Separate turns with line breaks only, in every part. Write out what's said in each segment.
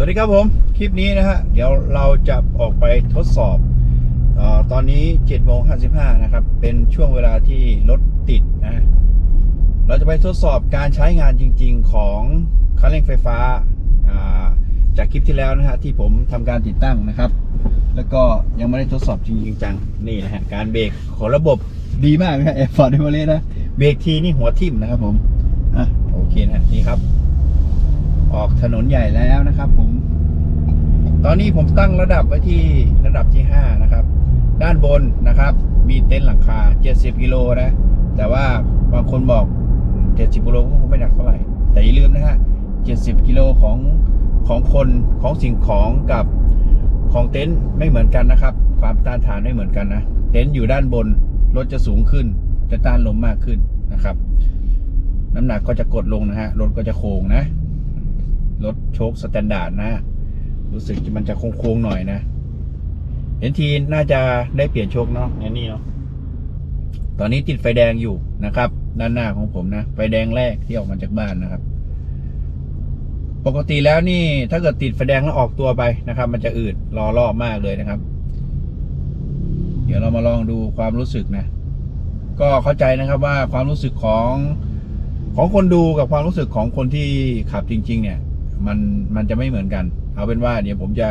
สวัสดีครับผม คลิปนี้นะฮะ เดี๋ยวเราจะออกไปทดสอบออตอนนี้7โมง55 นะครับ เป็นช่วงเวลาที่รถติดนะ เราจะไปทดสอบการใช้งานจริง ๆ ของคันเร่งไฟฟ้าาจากคลิปที่แล้วนะฮะ ที่ผมทำการติดตั้งนะครับ แล้วก็ยังไม่ได้ทดสอบจริงๆจังนี่นะฮะ การเบรกของระบบดีมากนะฮะแอร์ฟอร์ดเดเวเลนะ เบรกทีนี่หัวทิ่มนะครับผม อะโอเคนะนี่ครับ ออกถนนใหญ่แล้วนะครับผม ตอนนี้ผมตั้งระดับไว้ที่ระดับที่ 5 นะครับ ด้านบนนะครับ มีเต็นท์หลังคา 70 กิโลนะ แต่ว่าบางคนบอก 70 กิโลก็คงไม่หนักเท่าไหร่ แต่อย่าลืมนะฮะ 70 กิโลของของคนของสิ่งของกับของเต็นท์ไม่เหมือนกันนะครับ ความต้านทานไม่เหมือนกันนะ เต็นท์อยู่ด้านบนรถจะสูงขึ้น จะต้านลมมากขึ้นนะครับ น้ำหนักก็จะกดลงนะฮะรถก็จะโค้งนะ รถโชคสแตนดาร์ดนะ รู้สึกมันจะโค้งๆหน่อยนะ เห็นทีน่าจะได้เปลี่ยนโชคเนาะเนี่ยนี่เนาะตอนนี้ติดไฟแดงอยู่นะครับ ด้านหน้าของผมนะ ไฟแดงแรกที่ออกมาจากบ้านนะครับ ปกติแล้วนี่ถ้าเกิดติดไฟแดงแล้วออกตัวไปนะครับ มันจะอืดรอรอบมากเลยนะครับ เดี๋ยวเรามาลองดูความรู้สึกนะ ก็เข้าใจนะครับว่าความรู้สึกของของคนดูกับความรู้สึกของคนที่ขับจริง ๆ เนี่ย มันมันจะไม่เหมือนกัน เอาเป็นว่าเดี๋ยวผมจะ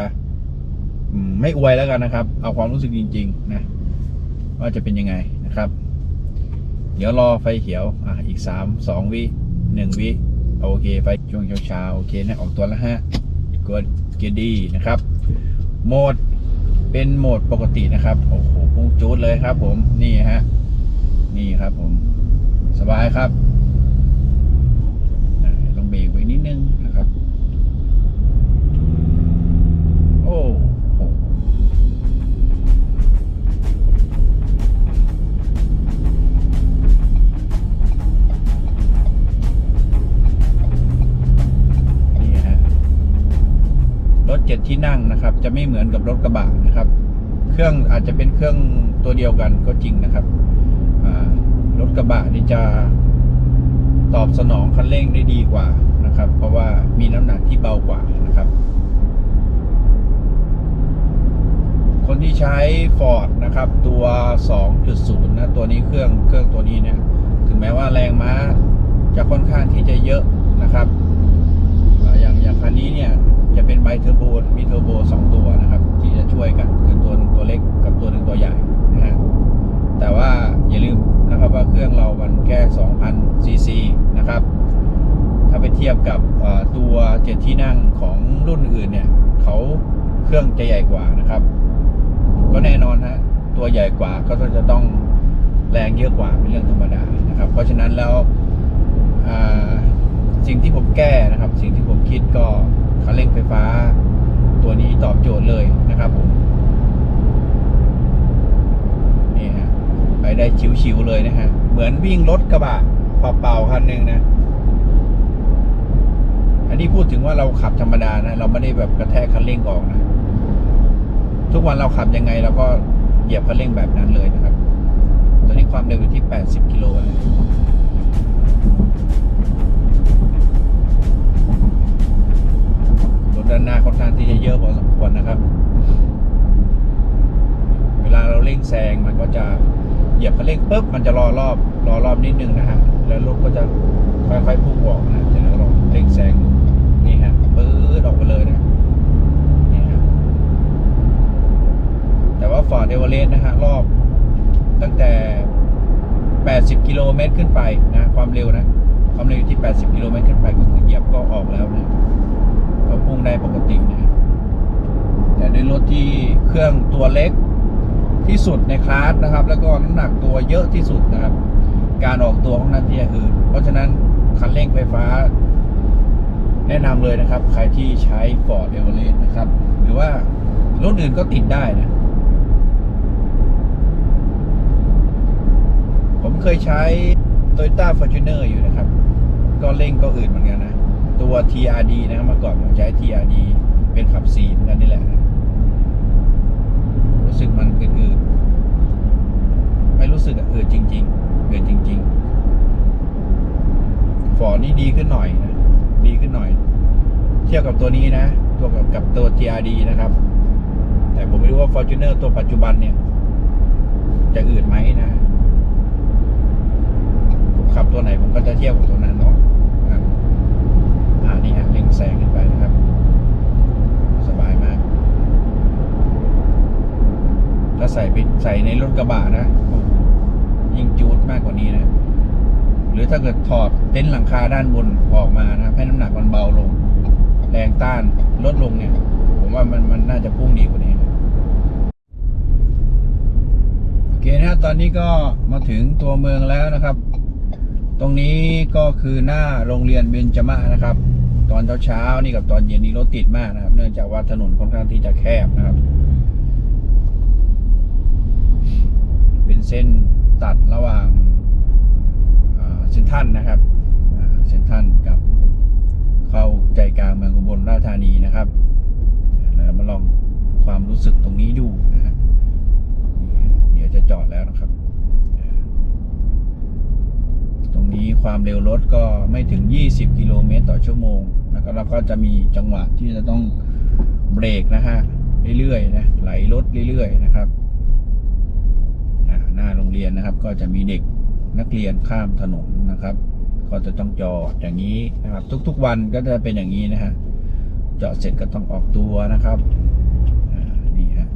ไม่อวยแล้วกันนะครับ เอาความรู้สึกจริง ๆ นะ ว่าจะเป็นยังไงนะครับ เดี๋ยวรอไฟเขียว อะอีกสามสองวิหนึ่งวิโอเคไฟช่วงเช้าๆโอเคนะออกตัวแล้วฮะกดเกียร์ดีนะครับโหมดเป็นโหมดปกตินะครับโอ้โหพุ่งจูดเลยครับ ผมนี่ฮะนี่ครับผมสบายครับ ที่นั่งนะครับ จะไม่เหมือนกับรถกระบะนะครับ เครื่องอาจจะเป็นเครื่องตัวเดียวกันก็จริงนะครับรถกระบะนี่จะตอบสนองคันเร่งได้ดีกว่านะครับ เพราะว่ามีน้ำหนักที่เบากว่านะครับ คนที่ใช้ Ford นะครับ ตัว 2.0 นะตัวนี้เครื่องเครื่องตัวนี้เนี่ยถึงแม้ว่าแรงม้าจะค่อนข้างที่จะเยอะนะครับ อย่างอย่างคันนี้เนี่ย จะเป็นไบเทอร์โบมีเทอร์โบ2ตัวนะครับ ที่จะช่วยกันคือตัวหนึงตัวเล็กกับตัวหนึ่งตัวใหญ่นะฮะแต่ว่าอย่าลืมนะครับว่าเครื่องเรามันแค่2,000ซีซีนะครับ ถ้าไปเทียบกับตัวเจ็ดที่นั่งของรุ่นอื่นเนี่ยเขาเครื่องจะใหญ่กว่านะครับ ก็แน่นอนฮะตัวใหญ่กว่าก็จะต้องแรงเยอะกว่าเป็นเรื่องธรรมดานะครับ เพราะฉะนั้นแล้วสิ่งที่ผมแก้นะครับ สิ่งที่ผมคิดก็ คันเร่งไฟฟ้า ตัวนี้ตอบโจทย์เลยนะครับผมนี่ฮะไปได้ชิวๆเลยนะฮะเหมือนวิ่งรถกระบะเปล่าๆคันหนึ่งนะ อันนี้พูดถึงว่าเราขับธรรมดานะ เราไม่ได้แบบกระแทกคันเร่งออกนะ ทุกวันเราขับยังไงเราก็เหยียบคันเร่งแบบนั้นเลยนะครับ ตอนนี้ความเร็วอยู่ที่ 80 กิโลนะ แซงมันก็จะเหยียบคันเร่งปุ๊บมันจะรอรอบรอรอบนิดนึงนะฮะแล้วรถก็จะค่อยๆพุ่งออกนะจะลองเร่งแซงนี่ฮะปื๊ดออกไปเลยนะนี่ฮะแต่ว่า Ford e v e r e s t นะฮะรอบตั้งแต่ 80 กิโลเมตรขึ้นไปนะความเร็วนะความเร็วอยู่ที่ 80 กิโลเมตรขึ้นไปก็คือเหยียบก็ออกแล้วนะก็พุ่งได้ปกตินะแต่ในรถที่เครื่องตัวเล็ก ที่สุดในคลาสนะครับ แล้วก็น้ำหนักตัวเยอะที่สุดนะครับ การออกตัวของนั้นที่จะอืดเพราะฉะนั้นคันเร่งไฟฟ้า แนะนำเลยนะครับ ใครที่ใช้ Ford e v e r e s t นะครับ หรือว่ารุ่นอื่นก็ติดได้นะ ผมเคยใช้ Toyota Fortuner อยู่นะครับ ก็เร่งก็อื่นเหมือนกันนะ ตัว TRD นะครับเมื่อก่อนผมใช้ TRD เป็นขับสีเหมือนกันนี่แหละ สึกมันอืดๆไม่รู้สึกอืดจริงๆอืดจริงๆฟอร์นี่ดีขึ้นหน่อยนะดีขึ้นหน่อย เทียบกับตัวนี้นะ ตัวกับกับตัว TRD นะครับ แต่ผมไม่รู้ว่า Fortuner ตัวปัจจุบันเนี่ย จะอืดไหมนะผมขับตัวไหนผมก็จะเทียบกับตัวนั้นเนาะอ่าอ่านี่ฮะเล็งแซงขึ้นไปนะครับ สบายมาก ถ้าใส่ใส่ในรถกระบะนะยิ่งจูดมากกว่านี้นะ หรือถ้าเกิดถอดเต็นท์หลังคาด้านบนออกมานะครับให้น้ำหนักมันเบาลง แรงต้านลดลงเนี่ย ผมว่ามันมันน่าจะพุ่งดีกว่านี้นะโอเคนะฮะตอนนี้ก็มาถึงตัวเมืองแล้วนะครับ ตรงนี้ก็คือหน้าโรงเรียนเบญจมานะครับ ตอนเช้าๆนี่กับตอนเย็นนี้รถติดมากนะครับ เนื่องจากว่าถนนค่อนข้างที่จะแคบนะครับ เป็นเส้นตัดระหว่างเซนทันนะครับเซนทันกับเข้าใจกลางเมืองอุบลราชธานีนะครับเรามาลองความรู้สึกตรงนี้ดูนะฮะเดี๋ยวจะจอดแล้วนะครับ ตรงนี้ความเร็วรถก็ไม่ถึง 20 กิโลเมตรต่อชั่วโมงนะครับแล้วก็จะมีจังหวะที่จะต้องเบรกนะฮะเรื่อยๆนะไหลรถเรื่อยๆนะครับ หน้าโรงเรียนนะครับ ก็จะมีเด็กนักเรียนข้ามถนนนะครับ ก็จะต้องจอดอย่างนี้นะครับ ทุกๆวันก็จะเป็นอย่างนี้นะฮะจอดเสร็จก็ต้องออกตัวนะครับนี่ฮะ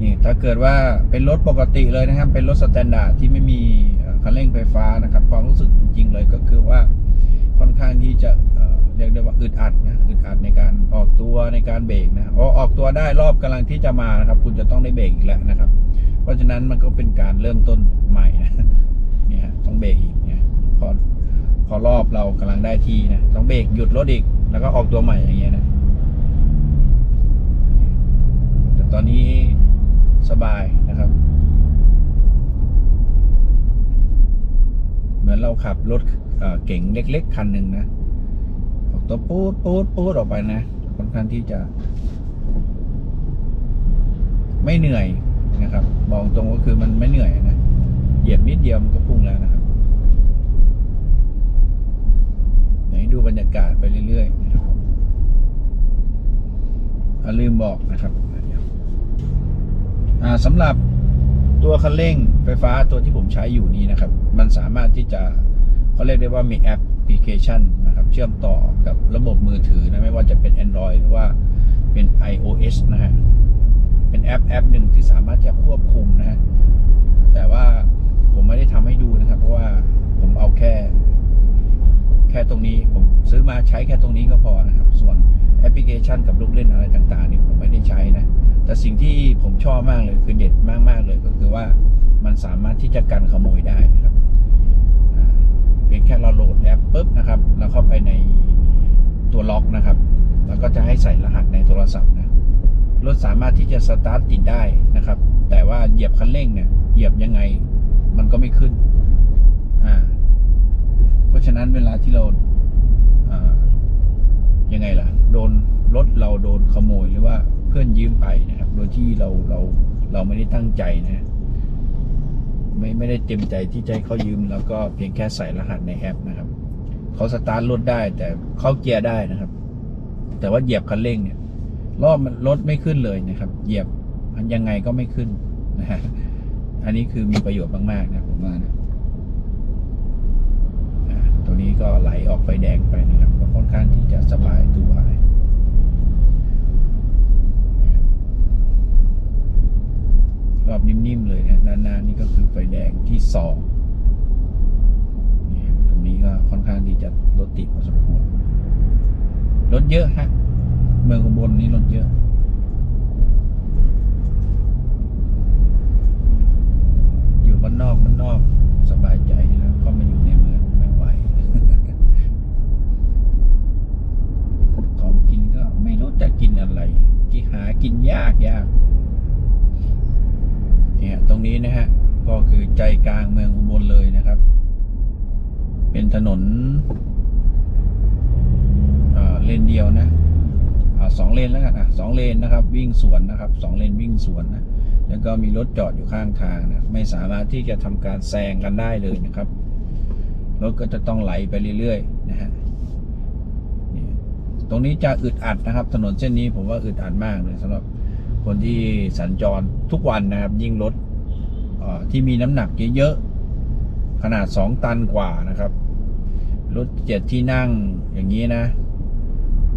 นี่ถ้าเกิดว่าเป็นรถปกติเลยนะครับ เป็นรถสแตนดาร์ดที่ไม่มี คันเร่งไฟฟ้านะครับ ความรู้สึกจริงๆเลยก็คือว่าค่อนข้างที่จะเรียกได้ว่าอึดอัดนะอึดอัดในการออกตัวในการเบรกนะพอออกตัวได้รอบกำลังที่จะมานะครับ คุณจะต้องได้เบรกอีกแล้วนะครับ เพราะฉะนั้นมันก็เป็นการเริ่มต้นใหม่นะเนี่ยฮะต้องเบรกอีกเนี่ยพอพอรอบเรากำลังได้ที่นะต้องเบรกหยุดรถอีกแล้วก็ออกตัวใหม่อย่างเงี้ยนะแต่ตอนนี้สบายนะครับ เห มือนเราขับรถเก๋งเล็ก ๆ คันหนึ่งนะออกตัวปูดปูดปูดออกไปนะค่อนข้างที่จะ ไม่เหนื่อยนะครับบอกตรงก็คือมันไม่เหนื่อยนะเหยียบนิดเดียวมันก็พุ่งแล้วนะครับเดี๋ยวให้ดูบรรยากาศไปเรื่อยๆนะครับผมอะลืมบอกนะครับอ่าสำหรับ ตัวคันเร่งไฟฟ้าตัวที่ผมใช้อยู่นี้นะครับ มันสามารถที่จะเขาเรียกได้ว่ามีแอปพลิเคชันนะครับ เชื่อมต่อกับระบบมือถือนะไม่ว่าจะเป็น Android หรือว่าเป็น iOS นะฮะเป็นแอปแอปหนึ่งที่สามารถจะควบคุมนะฮะแต่ว่าผมไม่ได้ทำให้ดูนะครับ เพราะว่าผมเอาแค่ แค่ตรงนี้ผมซื้อมาใช้แค่ตรงนี้ก็พอนะครับ ส่วน แอปพลิเคชันกับลูกเล่นอะไรต่างๆนี่ผมไม่ได้ใช้นะ แต่สิ่งที่ผมชอบมากเลยคือเด็ดมากๆเลยก็คือว่ามันสามารถที่จะกันขโมยได้นะครับเพียงแค่เราโหลดแอปปุ๊บนะครับแล้วเข้าไปในตัวล็อกนะครับ แล้วก็จะให้ใส่รหัสในโทรศัพท์นะรถสามารถที่จะสตาร์ทติดได้นะครับ แต่ว่าเหยียบคันเร่งเนี่ยเหยียบยังไงมันก็ไม่ขึ้นอ่าเพราะฉะนั้นเวลาที่เราอ่ายังไงล่ะ โดนรถเราโดนขโมย หรือว่าเพื่อนยืมไปนะครับ โดยที่เราเราเราไม่ได้ตั้งใจนะไม่ไม่ได้เต็มใจที่จะให้เขายืม แล้วก็เพียงแค่ใส่รหัสในแอปนะครับเขาสตาร์ทรถได้แต่เข้าเกียร์ได้นะครับ แต่ว่าเหยียบคันเร่งเนี่ยรอบมันรถไม่ขึ้นเลยนะครับ เหยียบมันยังไงก็ไม่ขึ้นนะฮะอันนี้คือมีประโยชน์มากๆนะผมว่านะตัวนี้ก็ไหลออกไฟแดงไปนะครับก็ค่อนข้างที่จะสบายตัวนะ รอบนิ่มๆเลยนะด้านหน้านี่ก็คือไฟแดงที่สองตรงนี้ก็ค่อนข้างที่จะรถติดพอสมควรรถเยอะฮะเมืองอุบลนี่รถเยอะอยู่บ้านนอกบ้านนอกสบายใจแล้วก็มาอยู่ในเมืองไม่ไหวของกินก็ไม่รู้จะกินอะไรกินหากินยากยาก เนี่ยตรงนี้นะฮะก็คือใจกลางเมืองอุบลเลยนะครับ เป็นถนนเอ่อเลนเดียวนะอาสองเลนแล้วกันอะสองเลนนะครับ วิ่งสวนนะครับสองเลนวิ่งสวนนะแล้วก็มีรถจอดอยู่ข้างทางนะไม่สามารถที่จะทำการแซงกันได้เลยนะครับรถก็จะต้องไหลไปเรื่อยๆนะฮะนี่ตรงนี้จะอึดอัดนะครับ ถนนเส้นนี้ผมว่าอึดอัดมากเลยสำหรับ คนที่สัญจรทุกวันนะครับ ยิ่งรถที่มีน้ำหนักเยอะๆขนาด 2 ตันกว่านะครับรถเจ็ดที่นั่งอย่างนี้นะ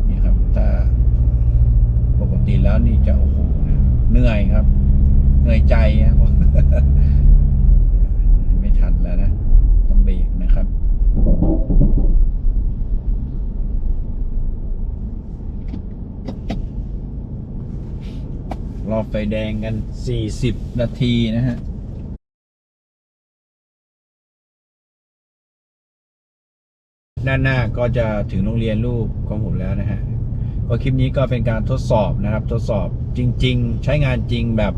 นี่ครับถ้าปกติแล้วนี่จะโอ้โหเหนื่อยครับ เหนื่อยใจนะ ไม่ทันแล้วนะ ต้องเบรกนะครับ รอ ไฟแดงกัน 40 นาทีนะฮะด้านหน้าก็จะถึงโรงเรียนลูกของผมแล้วนะฮะก็คลิปนี้ก็เป็นการทดสอบนะครับ ทดสอบจริง ๆ ใช้งานจริงแบบ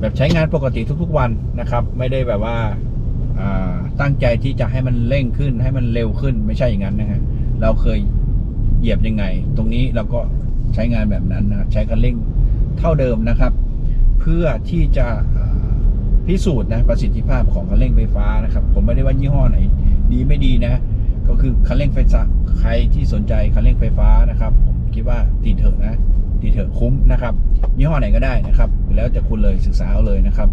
แบบใช้งานปกติทุกๆวันนะครับ ไม่ได้แบบว่าาตั้งใจที่จะให้มันเร่งขึ้นให้มันเร็วขึ้นไม่ใช่อย่างนั้นนะฮะเราเคยเหยียบยังไง ตรงนี้เราก็ใช้งานแบบนั้นนะครับใช้คันเร่ง เท่าเดิมนะครับ เพื่อที่จะพิสูจน์นะประสิทธิภาพของคันเร่งไฟฟ้านะครับ ผมไม่ได้ว่ายี่ห้อไหน ดีไม่ดีนะ ก็คือคันเร่งไฟฟ้าใครที่สนใจคันเร่งไฟฟ้านะครับ ผมคิดว่าตีเถอะนะตีเถอะคุ้มนะครับยี่ห้อไหนก็ได้นะครับ แล้วแต่คุณเลยศึกษาเอาเลยนะครับ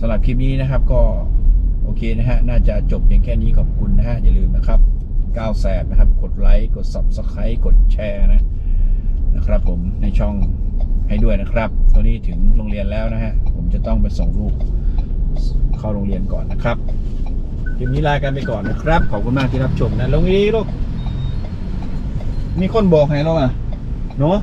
สำหรับคลิปนี้นะครับก็โอเคนะฮะน่าจะจบเพียงแค่นี้ขอบคุณนะฮะอย่าลืมนะครับก้าวแสบนะครับ กดไลค์ กด subscribe กดแชร์นะ นะครับผมในช่องให้ด้วยนะครับ ตอนนี้ถึงโรงเรียนแล้วนะฮะ ผมจะต้องไปส่งลูกเข้าโรงเรียนก่อนนะครับคลิปนี้ลากันไปก่อนนะครับ ขอบคุณมากที่รับชมนะลงนี้ลูกมีคนบอกให้เราอะเนาะ